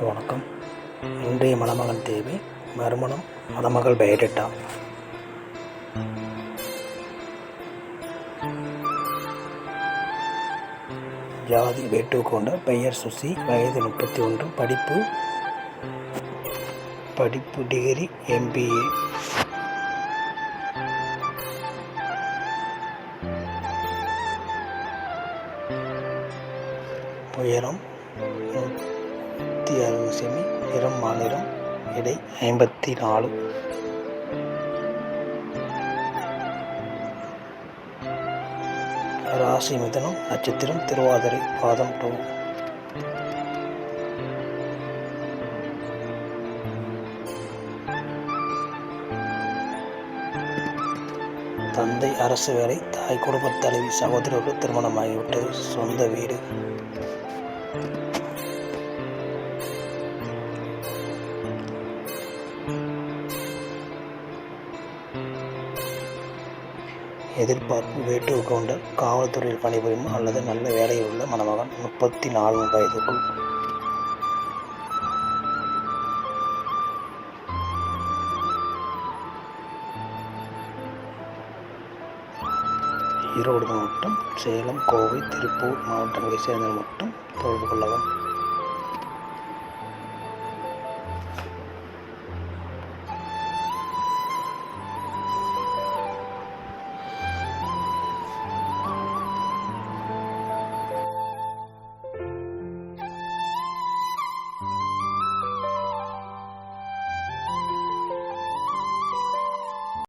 வணக்கம். இன்றைய மணமகன் தேவை மறுமணம் மணமகள் பெயரிட்டா ஜாதி வேட்டு கொண்ட பெயர் சுசி வயது முப்பத்தி ஒன்று படிப்பு படிப்பு டிகிரி எம்பிஏ உயரம் நூற்றி அறுபது செமி நிறம் மாநிலம் எடை ஐம்பத்தி நாலு. ராசி மிதனம் நட்சத்திரம் திருவாதிரை பாதம் டூ. தந்தை அரசு வேலை தாய் குடும்பத் தலைவி சகோதரர்கள் திருமணமாகிவிட்டது சொந்த வீடு. எதிர்பார்ப்பு வேட்டுவ கவுண்டர் காவல்துறையில் பணிபுரியும் அல்லது நல்ல வேலையில் உள்ள மணமகன் முப்பத்தி நாலு வயதுக்குள். ஈரோடு மாவட்டம் சேலம் கோவை திருப்பூர் மாவட்டங்களைச் சேர்ந்த மட்டும் தொடர்பு கொள்ளவும்.